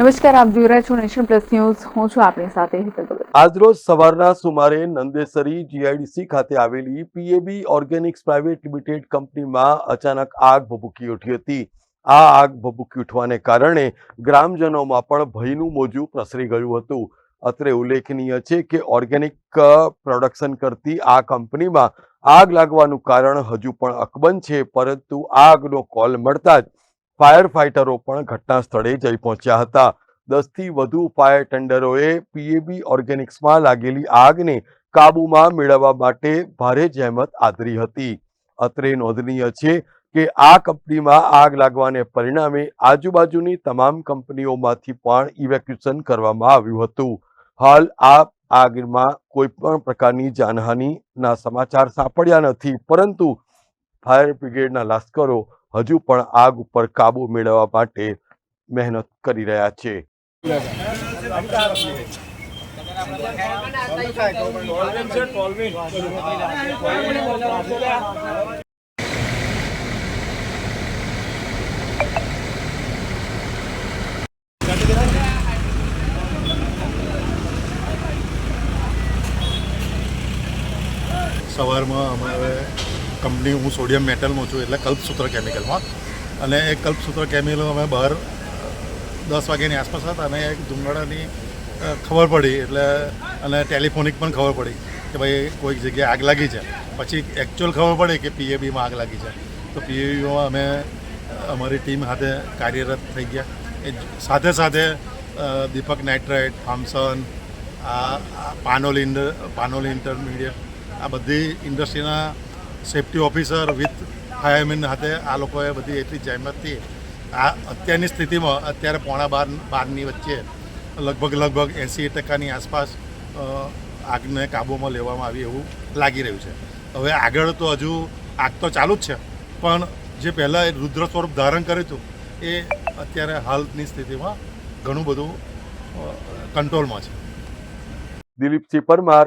નમસ્કાર, આપ જોઈ રહ્યા છો નેશન પ્લસ ન્યૂઝ. હું છું આપની સાથે હેતલ આજરોજ સવારના સુમારે નંદેસરી જીઆઈડીસી ખાતે આવેલી પીએબી ઓર્ગેનિક્સ પ્રાઇવેટ લિમિટેડ કંપનીમાં અચાનક આગ ભભૂકી ઉઠી હતી. આ આગ ભભૂકી ઉઠવાને કારણે ગ્રામજનોમાં પણ ભયનું મોજું પ્રસરી ગયું હતું. અત્રે ઉલ્લેખનીય છે કે ઓર્ગેનિક પ્રોડક્શન કરતી આ કંપનીમાં આગ લાગવાનું કારણ હજુ પણ અકબંધ છે, પરંતુ આગનો કોલ મળતા જ ફાયર ફાઇટરો પણ ઘટના સ્થળે જઈ પહોંચ્યા હતા. દસથી વધુ ફાયર ટેન્ડરોએ પીએબી ઓર્ગેનિક્સમાં લાગેલી આગને કાબૂમાં મેળવવા માટે ભારે જહેમત આદરી હતી. અત્રે નોંધનીય છે કે આ કંપનીમાં આગ લાગવાને પરિણામે આજુબાજુની તમામ કંપનીઓમાંથી પણ ઇવેક્યુએશન કરવામાં આવ્યું હતું. હાલ આ આગમાં કોઈ પણ પ્રકારની જાનહાનિના સમાચાર સાંપડ્યા નથી, પરંતુ ફાયર બ્રિગેડના લાશ્કરો હજુ પણ આગ ઉપર કાબુ મેળવવા માટે મહેનત કરી રહ્યા છે. સવારમાં અમારે કંપની હું સોડિયમ મેટલમાં છું એટલે કલ્પસૂત્ર કેમિકલમાં અને એ કલ્પસૂત્ર કેમિકલ અમે બહાર દસ વાગ્યાની આસપાસ હતા અને એક ધુમાડાની ખબર પડી એટલે, અને ટેલિફોનિક પણ ખબર પડી કે ભાઈ કોઈક જગ્યાએ આગ લાગી છે. પછી એકચ્યુઅલ ખબર પડી કે પીએબીમાં આગ લાગી છે. તો પીએબીમાં અમે અમારી ટીમ સાથે કાર્યરત થઈ ગયા. એ સાથે સાથે દીપક નાઇટ્રાઇટ થામસન પાનોલ ઇન્ડ પાનોલ ઇન્ટરમીડિયેટ આ બધી ઇન્ડસ્ટ્રીના સેફટી ઓફિસર વિથ ફાયરમેન સાથે આ લોકોએ બધી એટલી જહેમતથી આ અત્યારની સ્થિતિમાં અત્યારે પોણા બાર, બારની વચ્ચે લગભગ લગભગ એંસી ટકાની આસપાસ આગને કાબૂમાં લેવામાં આવી એવું લાગી રહ્યું છે. હવે આગળ તો હજુ આગ તો ચાલુ જ છે. પણ જે પહેલાં એ રુદ્ર સ્વરૂપ ધારણ કર્યું હતું, એ અત્યારે હાલની સ્થિતિમાં ઘણું બધું કંટ્રોલમાં છે. Dilipsinh Parmar